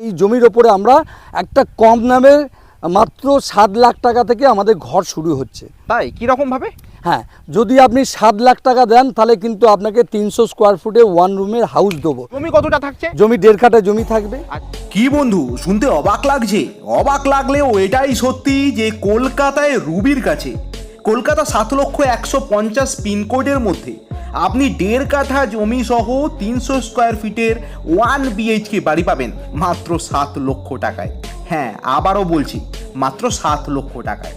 এই জমির ওপরে আমরা একটা কম দামে মাত্র সাত লাখ টাকা থেকে আমাদের ঘর শুরু হচ্ছে। তাই? কি রকম ভাবে হ্যাঁ যদি আপনি সাত লাখ টাকা দেন তাহলে কিন্তু আপনাকে তিনশো স্কোয়ার ফুটে ওয়ান রুমের হাউস দেবো। জমি কতটা থাকছে? জমি দেড় কাঠা জমি থাকবে। কি বন্ধু শুনতে অবাক লাগছে? অবাক লাগলেও এটাই সত্যি যে কলকাতায় রুবির কাছে। কলকাতা সাত লক্ষ একশো পঞ্চাশ পিনকোডের মধ্যে। আপনি দেড় কাঠা জমি সহ তিনশো স্কোয়ার ফিটের ওয়ান বিএইচকে বাড়ি পাবেন, মাত্র সাত লক্ষ টাকায়। হ্যাঁ আবারও বলছি, মাত্র সাত লক্ষ টাকায়।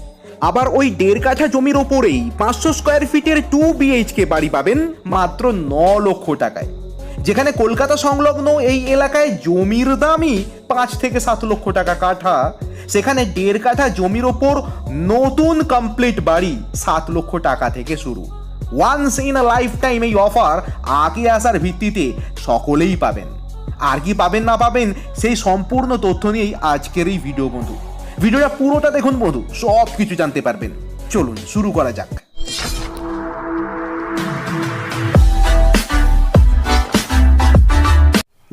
আবার ওই দেড় কাঠা জমির ওপরেই পাঁচশো স্কোয়ার ফিটের টু বিএইচকে বাড়ি পাবেন, মাত্র ন লক্ষ টাকায়। যেখানে কলকাতা সংলগ্ন এই এলাকায় জমির দামই পাঁচ থেকে সাত লক্ষ টাকা কাঠা। সেখানে দেড় কাঠা জমির ওপর নতুন কমপ্লিট বাড়ি সাত লক্ষ টাকা থেকে শুরু। Once in a lifetime এই অফার আগে আসার ভিত্তিতে সকলেই পাবেন। আর কি পাবেন না পাবেন সেই সম্পূর্ণ তথ্য নিয়েই আজকের এই ভিডিও বন্ধু। ভিডিওটা পুরোটা দেখুন বন্ধু সব কিছু জানতে পারবেন। চলুন, শুরু করা যাক।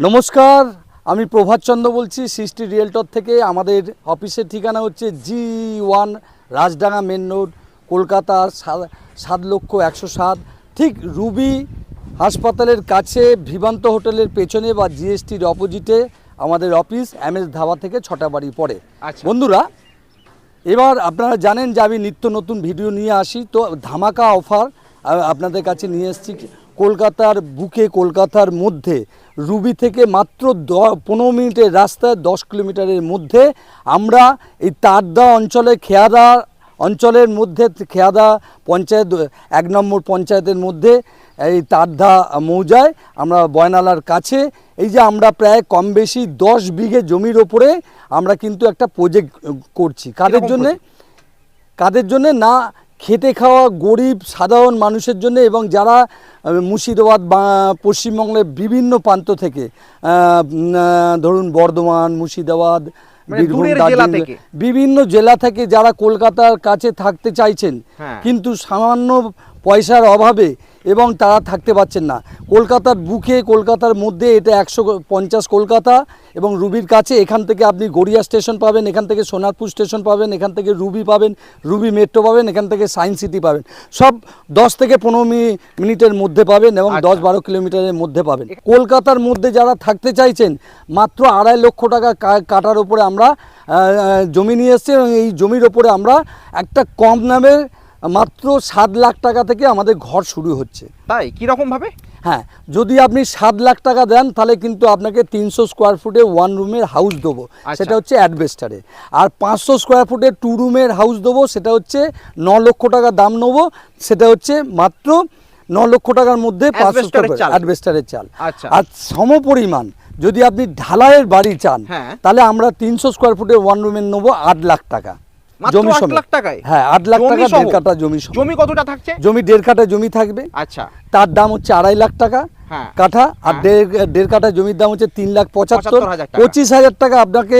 নমস্কার আমি প্রভাতচন্দ্র বলছি সৃষ্টি রিয়েলটর থেকে। আমাদের অফিসের ঠিকানা হচ্ছে G one Rajdanga main road Kolkata সাত লক্ষ একশো সাত। ঠিক রুবি হাসপাতালের কাছে ভিবান্ত হোটেলের পেছনে বা জিএসটির অপোজিটে আমাদের অফিস এম এস ধাবা থেকে ছটা বাড়ি পড়ে। আচ্ছা। বন্ধুরা এবার আপনারা জানেন যে আমি নিত্য নতুন ভিডিও নিয়ে আসি। তো ধামাকা অফার আপনাদের কাছে নিয়ে এসেছি। কলকাতার বুকে কলকাতার মধ্যে। রুবি থেকে মাত্র দ পনেরো মিনিটের রাস্তায় দশ কিলোমিটারের মধ্যে। আমরা এই তারদা অঞ্চলে খেয়াদা অঞ্চলের মধ্যে খেয়াদা পঞ্চায়েত এক নম্বর পঞ্চায়েতের মধ্যে এই তারদা মৌজায় আমরা বয়নালার কাছে। এই যে আমরা প্রায় কম বেশি দশ বিঘে জমির ওপরে আমরা কিন্তু একটা প্রজেক্ট করছি। কাদের জন্যে? কাদের জন্যে? না খেটে খাওয়া গরিব সাধারণ মানুষের জন্য এবং যারা মুর্শিদাবাদ বা পশ্চিমবঙ্গের বিভিন্ন প্রান্ত থেকে ধরুন বর্ধমান মুর্শিদাবাদ মানে বীরভূম জেলা দার্জিলিং, বিভিন্ন জেলা থেকে যারা কলকাতার কাছে থাকতে চাইছেন হ্যাঁ। কিন্তু সামান্য পয়সার অভাবে এবং তারা থাকতে পারছেন না। কলকাতার বুকে কলকাতার মধ্যে এটা একশো পঞ্চাশ কলকাতা এবং রুবির কাছে। এখান থেকে আপনি গড়িয়া স্টেশন পাবেন এখান থেকে সোনারপুর স্টেশন পাবেন এখান থেকে রুবি পাবেন রুবি মেট্রো পাবেন এখান থেকে সায়েন্স সিটি পাবেন। সব দশ থেকে পনেরো মি- মিনিটের মধ্যে পাবেন এবং আচ্ছা। দশ বারো কিলোমিটারের মধ্যে পাবেন। কলকাতার মধ্যে যারা থাকতে চাইছেন মাত্র আড়াই লক্ষ টাকা কাটার উপরে আমরা জমি নিয়ে এসেছি এবং এই জমির ওপরে আমরা একটা কম দামে মাত্র সাত লাখ টাকা থেকে আমাদের ঘর শুরু হচ্ছে তাই কি রকম ভাবে হ্যাঁ যদি আপনি সাত লাখ টাকা দেন তাহলে কিন্তু আপনাকে তিনশো স্কোয়ার ফুটে ওয়ান রুমের হাউস দেবো আচ্ছা। সেটা হচ্ছে অ্যাডভেস্টারে আর পাঁচশো স্কোয়ার ফুটে টু রুমের হাউস দেবো সেটা হচ্ছে ন লক্ষ টাকা দাম নেব সেটা হচ্ছে মাত্র ন লক্ষ টাকার মধ্যে পাঁচশো চাল। অ্যাডভেস্টারের চাল আচ্ছা। আর সমপরিমাণ যদি আপনি ঢালাইয়ের বাড়ি চান হ্যাঁ। তাহলে আমরা তিনশো স্কোয়ার ফুটে ওয়ান রুমের নেব আট লাখ টাকা জমি। লাখ টাকায়? হ্যাঁ আট লাখ টাকা দেড় কাটা জমি। জমি কতটা থাকছে জমি দেড় কাটা জমি থাকবে আচ্ছা তার দাম হচ্ছে আড়াই লাখ টাকা হ্যাঁ। কাঠা আর হ্যাঁ। দেড় কাঠা জমির দাম হচ্ছে তিন লাখ পঁচাত্তর 75,000 টাকা। পঁচিশ হাজার টাকা আপনাকে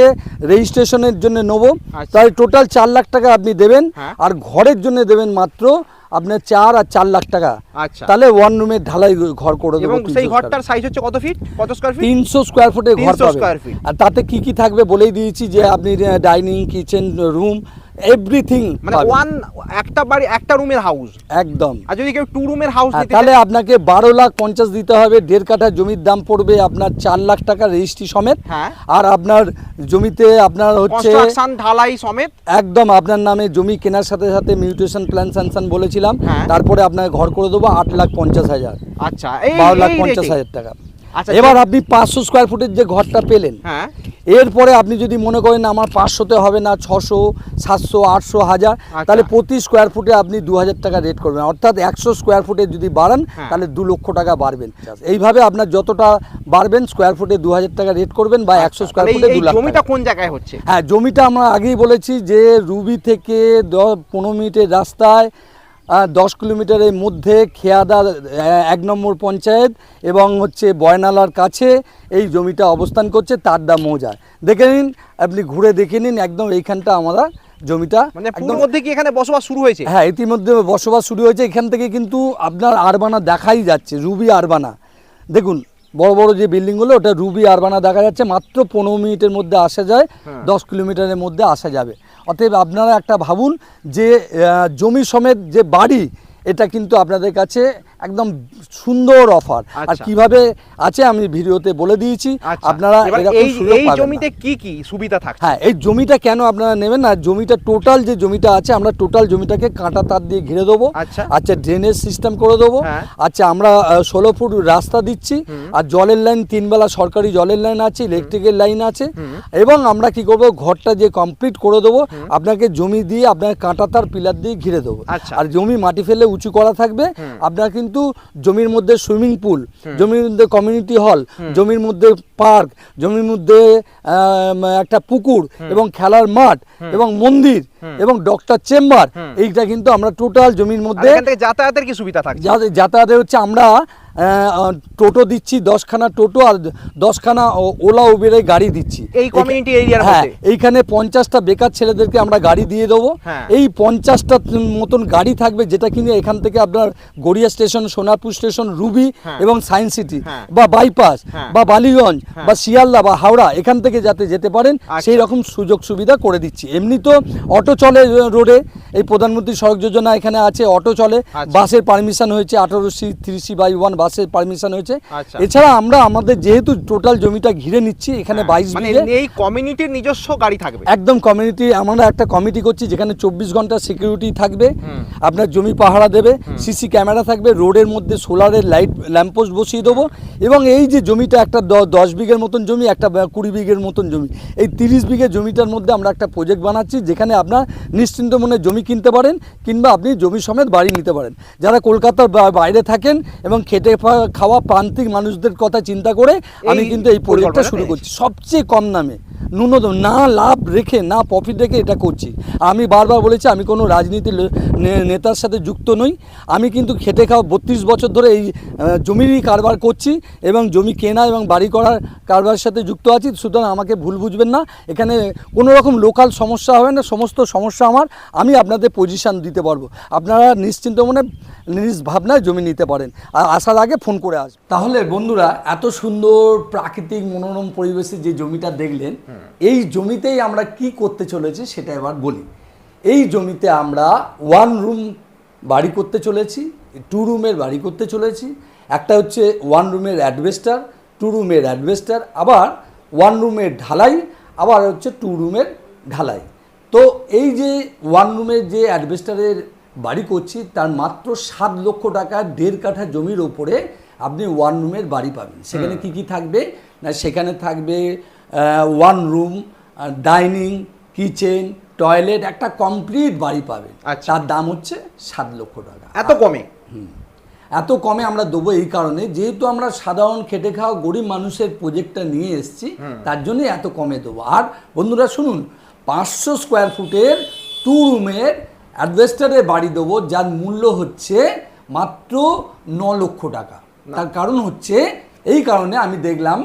রেজিস্ট্রেশনের জন্য নেব আচ্ছা। তাই টোটাল চার লাখ টাকা আপনি দেবেন হ্যাঁ। আর ঘরের জন্য দেবেন মাত্র আপনার চার আর চার লাখ টাকা আচ্ছা তাহলে ওয়ান রুমের ঢালাই ঘর করে দেবো এবং সেই ঘরটার সাইজ হচ্ছে কত ফিট কত স্কয়ার ফিট তিনশো স্কোয়ার ফুটে ঘর 300 পাবেন আর তাতে কি কি থাকবে বলেই দিয়েছি যে আপনি ডাইনিং কিচেন রুম এভরিথিং মানে ওয়ান একটা বাড়ি একটা রুমের হাউস একদম। আর যদি কেউ টু রুমের হাউস হ্যাঁ, তাহলে আপনাকে বারো লাখ পঞ্চাশ দিতে হবে দেড় কাঠা জমির দাম পড়বে আপনার চার লাখ টাকা রেজিস্ট্রি সমেত। হ্যাঁ। আর আপনার জমিতে আপনার হচ্ছে ঢালাই সমেত। একদম আপনার নামে জমি কেনার সাথে সাথে মিউটেশন প্ল্যান স্যাংশন বলেছিলাম। হ্যাঁ। তারপরে আপনার ঘর করে দেবো আট লাখ পঞ্চাশ হাজার। আচ্ছা বারো লাখ পঞ্চাশ হাজার টাকা। এবার আপনি পাঁচশো স্কোয়ার ফুটের যে ঘরটা পেলেন হ্যাঁ। এরপরে আপনি যদি মনে করেন আমার পাঁচশোতে হবে না ছশো সাতশো আটশো হাজার আচ্ছা। তাহলে প্রতি স্কোয়ার ফুটে আপনি দু হাজার টাকা রেট করবেন। অর্থাৎ একশো স্কোয়ার ফুটে যদি বাড়ান হ্যাঁ। তাহলে দু লক্ষ টাকা বাড়বেন। এইভাবে আপনার যতটা বাড়বেন স্কোয়ার ফুটে দু হাজার টাকা রেট করবেন বা একশো স্কোয়ার ফুটে দু লাখ জমিটা কোন জায়গায় হচ্ছে? হ্যাঁ জমিটা আমরা আগেই বলেছি যে রুবি থেকে দশ পনেরো মিনিটের রাস্তায় দশ কিলোমিটারের মধ্যে খেয়াদা এক নম্বর পঞ্চায়েত এবং হচ্ছে বয়নালার কাছে এই জমিটা অবস্থান করছে তার তারদা মৌজায় দেখে নিন আপনি ঘুরে দেখে নিন একদম এইখানটা আমরা জমিটা মানে একদম মধ্যে কি এখানে বসবাস শুরু হয়েছে? হ্যাঁ ইতিমধ্যে বসবাস শুরু হয়েছে। এখান থেকে কিন্তু আপনার আরবানা দেখাই যাচ্ছে রুবি আরবানা। দেখুন বড় বড় যে বিল্ডিংগুলো ওটা রুবি আরবানা দেখা যাচ্ছে। মাত্র পনেরো মিনিটের মধ্যে আসা যায় দশ কিলোমিটারের মধ্যে আসা যাবে। অতএব আপনারা একটা ভাবুন যে জমি সমেত যে বাড়ি এটা কিন্তু আপনাদের কাছে একদম সুন্দর অফার। আর আচ্ছা। কীভাবে আছে আমি ভিডিওতে বলে দিয়েছি। আচ্ছা। আপনারা এই। জমিতে কি কি সুবিধা থাকছে? হ্যাঁ এই জমিটা কেন আপনারা নেবেন না? জমিটা টোটাল যে জমিটা আছে আমরা টোটাল জমিটাকে কাঁটা তার দিয়ে ঘিরে দেবো। আচ্ছা। আচ্ছা ড্রেনেজ সিস্টেম করে দেবো। হ্যাঁ। আচ্ছা আমরা ষোলো ফুট রাস্তা দিচ্ছি। আর জলের লাইন তিনবেলা সরকারি জলের লাইন আছে ইলেকট্রিকের লাইন আছে। এবং আমরা কি করব? ঘরটা যে কমপ্লিট করে দেবো আপনাকে জমি দিয়ে আপনাকে কাঁটা তার পিলার দিয়ে ঘিরে দেবো। আচ্ছা। আর জমি মাটি ফেলে উঁচু করা থাকবে। আপনার কিন্তু জমির মধ্যে সুইমিং পুল জমির মধ্যে কমিউনিটি হল জমির মধ্যে পার্ক জমির মধ্যে একটা পুকুর এবং খেলার মাঠ এবং মন্দির। এবং ডক্টর চেম্বার এইটা কিন্তু আমরা টোটাল জমির মধ্যে যাতায়াতের কি সুবিধা থাকছে যা- যাতায়াতে হচ্ছে আমরা টোটো দিচ্ছি দশখানা টোটো আর দশখানা ওলা উবেরে গাড়ি দিচ্ছি এই community area র হ্যাঁ এইখানে পঞ্চাশটা বেকার ছেলেদেরকে আমরা গাড়ি দিয়ে দেবো হ্যাঁ। এই পঞ্চাশটা মতন গাড়ি থাকবে যেটা কিনে এখান থেকে আপনার গড়িয়া স্টেশন সোনারপুর স্টেশন রুবি হ্যাঁ। এবং সায়েন্স সিটি হ্যাঁ। বা বাইপাস। বা বালিগঞ্জ বা শিয়ালদা বা হাওড়া এখান থেকে যাতে যেতে পারেন আচ্ছা। সেই রকম সুযোগ সুবিধা করে দিচ্ছি এমনি তো অটো চলে রোডে। এই প্রধানমন্ত্রী সড়ক যোজনা এখানে আছে অটো চলে। আচ্ছা। বাসের পারমিশন হয়েছে আঠারো C three C by one বাসের পারমিশন হয়েছে। আচ্ছা। এছাড়া আমরা আমাদের যেহেতু টোটাল জমিটা ঘিরে নিচ্ছি এখানে বাইশ মানে এই কমিউনিটির নিজস্ব গাড়ি থাকবে। একদম কমিউনিটি আমরা একটা কমিটি করছি যেখানে চব্বিশ ঘণ্টা সিকিউরিটি থাকবে। আপনার জমি পাহারা দেবে সিসি ক্যামেরা থাকবে রোডের মধ্যে সোলারের লাইট ল্যাম্পোস্ট বসিয়ে দেবো। এবং এই যে জমিটা একটা দশ বিঘের মতন জমি একটা কুড়ি বিঘের মতন জমি। এই তিরিশ বিঘে জমিটার মধ্যে আমরা একটা প্রজেক্ট বানাচ্ছি যেখানে আপনার নিশ্চিন্ত মনে জমি কিনতে পারেন কিংবা আপনি জমি সমেত বাড়ি নিতে পারেন। যারা কলকাতার বাইরে থাকেন এবং খেটে খাওয়া প্রান্তিক মানুষদের কথা চিন্তা করে আমি কিন্তু এই প্রজেক্টটা শুরু করছি। সবচেয়ে কম দামে। ন্যূনতম না লাভ রেখে না প্রফিট রেখে এটা করছি। আমি বারবার বলেছি আমি কোনো রাজনীতি লে- নে- নেতার সাথে যুক্ত নই। আমি কিন্তু খেটে খাওয়া বত্রিশ বছর ধরে এই জমিরই কারবার করছি এবং জমি কেনা এবং বাড়ি করার কারবারের সাথে যুক্ত আছি। সুতরাং আমাকে ভুল বুঝবেন না। এখানে কোনো রকম লোকাল সমস্যা হবে না। সমস্ত সমস্যা আমার। আমি আপনাদের পজিশান দিতে পারব। আপনারা নিশ্চিন্ত মনে নিজ ভাবনায় জমি নিতে পারেন। আর আসার আগে ফোন করে আস তাহলে বন্ধুরা এত সুন্দর প্রাকৃতিক মনোরম পরিবেশে যে জমিটা দেখলেন এই জমিতেই আমরা কি করতে চলেছি সেটা এবার বলি। এই জমিতে আমরা ওয়ান রুম বাড়ি করতে চলেছি টু রুমের বাড়ি করতে চলেছি একটা হচ্ছে ওয়ান রুমের অ্যাডভেস্টার টু রুমের অ্যাডভেস্টার আবার ওয়ান রুমের ঢালাই আবার হচ্ছে টু রুমের ঢালাই। তো এই যে ওয়ান রুমের যে অ্যাডভেস্টারের বাড়ি করছি তার মাত্র সাত লক্ষ টাকা দেড় কাঠা জমির ওপরে আপনি ওয়ান রুমের বাড়ি পাবেন। সেখানে কি কি থাকবে? না সেখানে থাকবে one room dining kitchen toilet একটা কমপ্লিট বাড়ি পাবেন। আচ্ছা। তার দাম হচ্ছে সাত লক্ষ টাকা। এত কমে? এত কমে আমরা দেবো এই কারণে যেহেতু আমরা সাধারণ খেটে খাওয়া গরিব মানুষের প্রজেক্টটা নিয়ে এসেছি তার জন্যই এত কমে দেবো। আর বন্ধুরা শুনুন পাঁচশো স্কোয়ার ফুটের টু রুমের অ্যাডভেস্টারের বাড়ি দেবো যার মূল্য হচ্ছে মাত্র ন লক্ষ টাকা। তার কারণ হচ্ছে এই কারণে আমি দেখলাম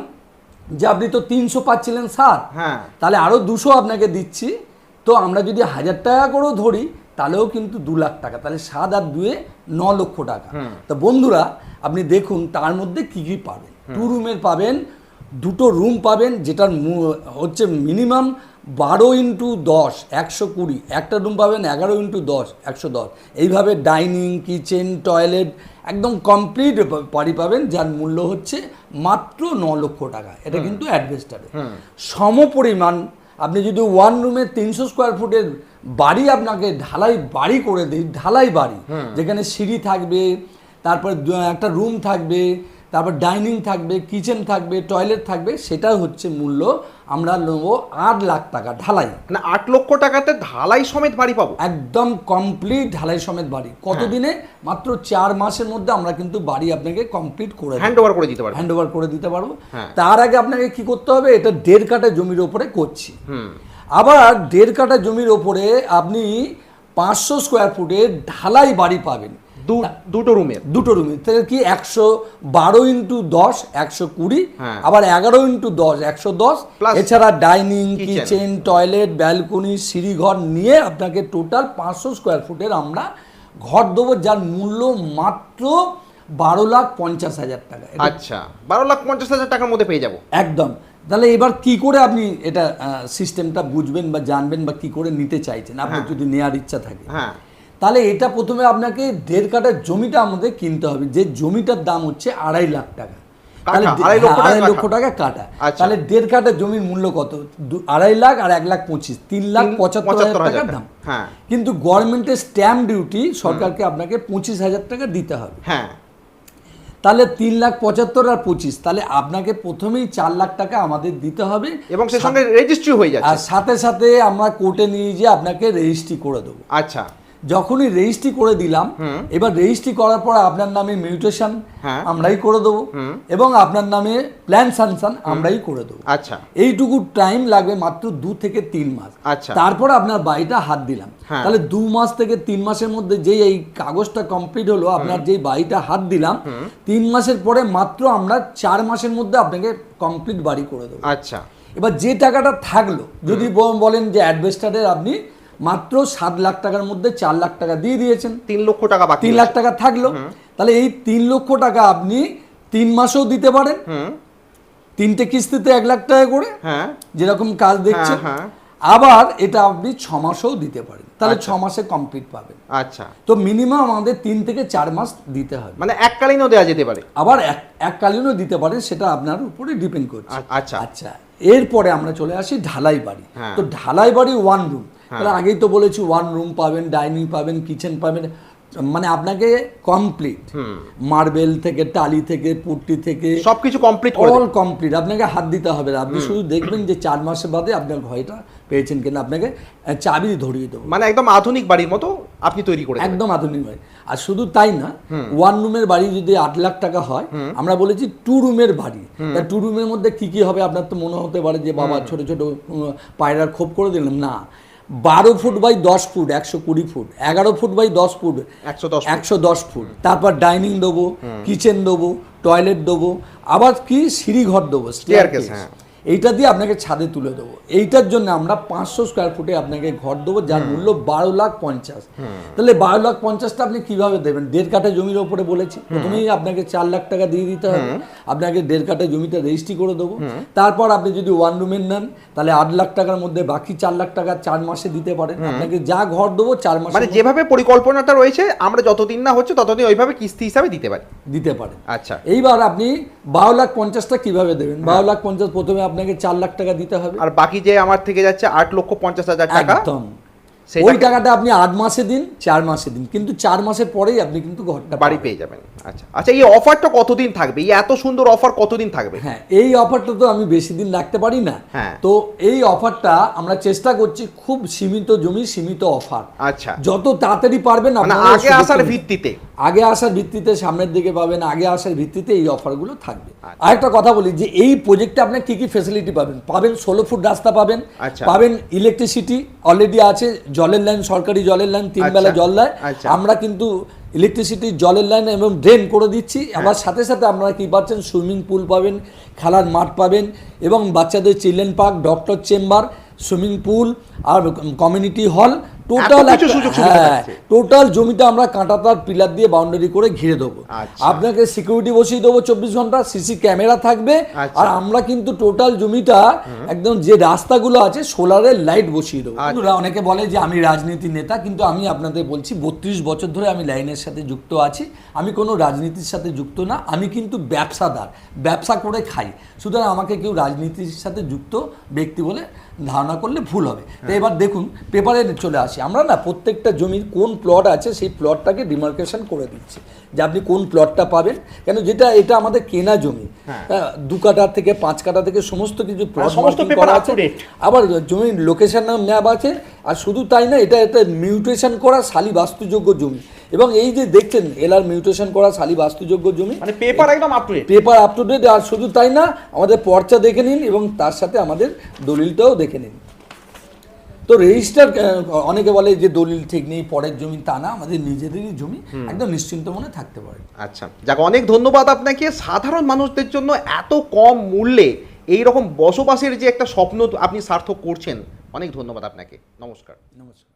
যে আপনি তো তিনশো পাচ্ছিলেন স্যার। হ্যাঁ। তাহলে আরও দুশো আপনাকে দিচ্ছি। তো আমরা যদি হাজার টাকা করেও ধরি তাহলেও কিন্তু দু লাখ টাকা। তাহলে সাত আর দুয়ে ন লক্ষ টাকা। তো বন্ধুরা আপনি দেখুন তার মধ্যে কি কি পাবেন? টু রুমের পাবেন দুটো রুম পাবেন যেটার হচ্ছে মিনিমাম বারো ইন্টু দশ একশো কুড়ি একটা রুম পাবেন এগারো ইন্টু দশ একশো দশ। এইভাবে ডাইনিং কিচেন টয়লেট একদম কমপ্লিট বাড়ি পাবেন যার মূল্য হচ্ছে মাত্র ন লক্ষ টাকা। এটা কিন্তু অ্যাডভেস্টারে সম পরিমাণ আপনি যদি ওয়ান রুমে তিনশো স্কোয়ার ফুটের বাড়ি আপনাকে ঢালাই বাড়ি করে দিই ঢালাই বাড়ি যেখানে সিঁড়ি থাকবে তারপর একটা রুম থাকবে তারপর ডাইনিং থাকবে কিচেন থাকবে টয়লেট থাকবে সেটা হচ্ছে মূল্য আমরা নেব আট লাখ টাকা ঢালাই। মানে আট লক্ষ টাকাতে ঢালাই সমেত বাড়ি পাবো? একদম কমপ্লিট ঢালাই সমেত বাড়ি। কতদিনে? মাত্র চার মাসের মধ্যে আমরা কিন্তু বাড়ি আপনাকে কমপ্লিট করে হ্যান্ড ওভার করে দিতে পারব। হ্যান্ড ওভার করে দিতে পারব। হ্যাঁ। তার আগে আপনাকে কি করতে হবে? এটা দেড় কাঠা জমির ওপরে করছি। হুম। আবার দেড় কাঠা জমির ওপরে আপনি পাঁচশো স্কোয়ার ফুটে ঢালাই বাড়ি পাবেন। দুটো রুমের। দুটো রুমে তাহলে কি একশো বারো ইন্টু দশ একশো কুড়ি? হ্যাঁ। আবার এগারো ইন্টু দশ একশো দশ? এছাড়া ডাইনিং কিচেন টয়লেট ব্যালকনি সিঁড়িঘর নিয়ে আপনাকে টোটাল পাঁচশো স্কোয়ার ফুটের আমরা ঘর দেবো যার মূল্য মাত্র বারো লাখ পঞ্চাশ হাজার টাকা। আচ্ছা বারো লাখ পঞ্চাশ হাজার টাকার মধ্যে পেয়ে যাব। একদম। তাহলে এবার কি করে আপনি এটা সিস্টেমটা বুঝবেন বা জানবেন বা কি করে নিতে চাইছেন? আপনার হ্যাঁ। যদি নেওয়ার ইচ্ছা থাকে। হ্যাঁ। তাহলে এটা প্রথমে আপনাকে দেড় কাঠার জমিটা আমাদের কিনতে হবে। যে জমিটার দাম হচ্ছে আড়াই লাখ টাকা। তাহলে আড়াই লক্ষ টাকা কাটা আচ্ছা। তাহলে দেড় কাঠা জমির মূল্য কত? আড়াই লাখ আর এক লাখ পঁচিশ। তিন লাখ পঁচাত্তর হাজার টাকার টাকা। দাম। হ্যাঁ। কিন্তু গভর্নমেন্টের স্ট্যাম্প ডিউটি সরকারকে আপনাকে পঁচিশ হাজার টাকা দিতে হবে। হ্যাঁ। তাহলে তিন লাখ পঁচাত্তর আর পঁচিশ। তাহলে আপনাকে প্রথমেই চার লাখ টাকা আমাদের দিতে হবে। এবং সে সঙ্গে রেজিস্ট্রি হয়ে যাবে আর সাথে সাথে আমরা কোর্টে নিয়ে গিয়ে আপনাকে রেজিস্ট্রি করে দেবো। আচ্ছা। যখনই রেজিস্ট্রি করে দিলাম এবার রেজিস্ট্রি করার পর আপনার নামে মিউটেশন হ্যাঁ। আমরাই করে দেবো এবং আপনার নামে প্ল্যান সানসান আমরাই করে দেবো। আচ্ছা। এইটুকু টাইম লাগবে মাত্র দু থেকে তিন মাস। আচ্ছা। তারপর আপনার বাড়িটা হাত দিলাম। হ্যাঁ। তাহলে দু মাস থেকে তিন মাসের মধ্যে যেই এই কাগজটা কমপ্লিট হলো আপনার যেই বাড়িটা হাত দিলাম তিন মাসের পরে মাত্র আমরা চার মাসের মধ্যে আপনাকে কমপ্লিট বাড়ি করে দেবো। আচ্ছা। এবার যে টাকাটা থাকল যদি বলেন যে অ্যাডভেস্টারের আপনি মাত্র সাত লাখ টাকার মধ্যে চার লাখ টাকা দিয়ে দিয়েছেন। তিন লক্ষ টাকা তিন লাখ টাকা থাকল। তাহলে এই তিন লক্ষ টাকা আপনি তিন মাসেও দিতে পারেন। তিনটে কিস্তিতে এক লাখ টাকা করে হ্যাঁ। যেরকম কাজ দেখছেন। হ্যাঁ। আবার এটা আপনি ছ মাসেও দিতে পারেন। তাহলে ছ মাসে কমপ্লিট পাবেন। আচ্ছা। তো মিনিমাম আমাদের তিন থেকে চার মাস দিতে হবে। মানে এককালীনও দেওয়া যেতে পারে। আবার এক এককালীনও দিতে পারেন সেটা আপনার উপরে ডিপেন্ড করছে। আচ্ছা। আচ্ছা। এরপরে আমরা চলে আসি ঢালাই বাড়ি হ্যাঁ। তো ঢালাই বাড়ি ওয়ান রুম তাহলে আগেই তো বলেছি ওয়ান রুম পাবেন ডাইনিং পাবেন কিচেন পাবেন। মানে আপনাকে কমপ্লিট মার্বেল থেকে টালি থেকে পুট্টি থেকে সবকিছু কমপ্লিট অল কমপ্লিট আপনাকে হাত দিতে হবে না। আপনি শুধু দেখবেন যে চার মাসের বাদে আপনার ঘরটা পেয়েছেন কিনা। আপনাকে চাবি ধরিয়ে দেবো। মানে একদম আধুনিক বাড়ির মতো আপনি তৈরি করে একদম আধুনিক বাড়ি। আর শুধু তাই না ওয়ান রুমের বাড়ি যদি আট লাখ টাকা হয় আমরা বলেছি টু রুমের বাড়ি। তা টু রুমের মধ্যে কি কি হবে? আপনার তো মনে হতে পারে যে বাবা ছোট ছোট পায়রার খোপ করে দিলাম। না। বারো ফুট বাই দশ ফুট একশো কুড়ি ফুট এগারো ফুট বাই দশ ফুট একশো দশ ফুট। তারপর ডাইনিং দেবো কিচেন দেবো টয়লেট দেবো আবার কি সিঁড়ি ঘর দেবো হ্যাঁ। এইটা দিয়ে আপনাকে ছাদে তুলে দেবো। এইটার জন্য আমরা পাঁচশো স্কোয়ার ফুটে আপনাকে ঘর দেবো যার মূল্য বারো লাখ পঞ্চাশ। তাহলে বারো লাখ পঞ্চাশটা আপনি কীভাবে দেবেন? দেড় কাঠা জমির ওপরে বলেছি। প্রথমেই আপনাকে চার লাখ টাকা দিয়ে দিতে হবে। আপনাকে দেড় কাঠা জমিটা রেজিস্ট্রি করে দেবো। তারপর আপনি যদি ওয়ান রুমের নেন তাহলে আট লাখ টাকার মধ্যে বাকি চার লাখ টাকা চার মাসে দিতে পারেন। আপনাকে যা ঘর দেবো চার মাসে মানে যেভাবে পরিকল্পনাটা রয়েছে আমরা যতদিন না হচ্ছে ততদিন ওইভাবে কিস্তি হিসাবে দিতে পারি। দিতে পারেন। আচ্ছা। এইবার আপনি বারো লাখ পঞ্চাশটা কীভাবে দেবেন? বারো লাখ পঞ্চাশ প্রথমে আপনাকে চার লাখ টাকা দিতে হবে। আর বাকি যে আমার থেকে যাচ্ছে আট লক্ষ পঞ্চাশ হাজার টাকা একদম। ওই টাকাটা আপনি আট মাসে দিন চার মাসে দিন। কিন্তু চার মাসের পরেই আপনি কিন্তু ঘরটা বাড়ি পেয়ে যাবেন। আচ্ছা আচ্ছা এই অফারটা কতদিন থাকবে? এই এত সুন্দর অফার কতদিন থাকবে? হ্যাঁ এই অফারটা তো আমি বেশি দিন রাখতে পারি না। হ্যাঁ। তো এই অফারটা আমরা চেষ্টা করছি খুব সীমিত জমি সীমিত অফার। আচ্ছা। যত তাড়াতাড়ি পারবেন মানে আগে আসার ভিত্তিতে। আগে আসার ভিত্তিতে সামনের দিকে পাবেন আগে আসার ভিত্তিতে এই অফারগুলো থাকবে আচ্ছা। আরেকটা কথা বলি যে এই প্রজেক্টে আপনি কি কি ফেসিলিটি পাবেন পাবেন ষোলো ফুট রাস্তা পাবেন আচ্ছা। পাবেন ইলেকট্রিসিটি অলরেডি আছে জলের লাইন সরকারি জলের লাইন তিন আচ্ছা। বেলা জল দেয় আচ্ছা। আমরা কিন্তু ইলেকট্রিসিটি জলের লাইন এবং ড্রেন করে দিচ্ছি আবার সাথে সাথে আপনারা কি পাচ্ছেন সুইমিং পুল পাবেন খেলার মাঠ পাবেন এবং বাচ্চাদের children park doctor chamber swimming pool আর কমিউনিটি হল টোটাল। টোটাল জমিটা আমরা কাঁটাতার পিলার দিয়ে বাউন্ডারি করে ঘিরে দেবো আচ্ছা। আপনাকে সিকিউরিটি বসিয়ে দেবো চব্বিশ ঘণ্টা সিসি ক্যামেরা থাকবে আচ্ছা। আর আমরা কিন্তু টোটাল জমিটা একদম যে রাস্তাগুলো আছে সোলারের লাইট বসিয়ে দেবো আচ্ছা। অনেকে বলে যে আমি রাজনীতি নেতা কিন্তু আমি আপনাদের বলছি বত্রিশ বছর ধরে আমি লাইনের সাথে যুক্ত আছি আমি কোনো রাজনীতির সাথে যুক্ত না আমি কিন্তু ব্যবসাদার ব্যবসা করে খাই সুতরাং আমাকে কেউ রাজনীতির সাথে যুক্ত ব্যক্তি বলে ধারণা করলে ভুল হবে। তো এবার দেখুন পেপারে চলে আসি। আমরা না প্রত্যেকটা জমির কোন প্লট আছে সেই প্লটটাকে ডিমার্কেশন করে দিচ্ছি যে আপনি কোন প্লটটা পাবেন। কেন যেটা এটা আমাদের কেনা জমি। হ্যাঁ, দু কাঠা থেকে পাঁচ কাঠা থেকে সমস্ত কিছু প্লট করা আছে। আবার জমির লোকেশন ম্যাপ আছে। আর শুধু তাই না এটা একটা মিউটেশন করা শালি বাস্তুযোগ্য জমি। এবং এই যে দেখছেন এলার মিউটেশন করা শালি বাস্তুযোগ্য জমি মানে পেপার একদম up to date paper up to date আর শুধু তাই না আমাদের পর্চা দেখে নিন এবং তার সাথে আমাদের দলিলটাও দেখে নিন। তো রেজিস্টার অনেকে বলে যে দলিল ঠিক নেই পরের জমি তা না আমাদের নিজেদেরই জমি একদম নিশ্চিন্ত মনে থাকতে পারে। আচ্ছা যাক অনেক ধন্যবাদ আপনাকে। সাধারণ মানুষদের জন্য এত কম মূল্যে এই রকম বসবাসের যে একটা স্বপ্ন আপনি সার্থক করছেন অনেক ধন্যবাদ আপনাকে। নমস্কার। নমস্কার।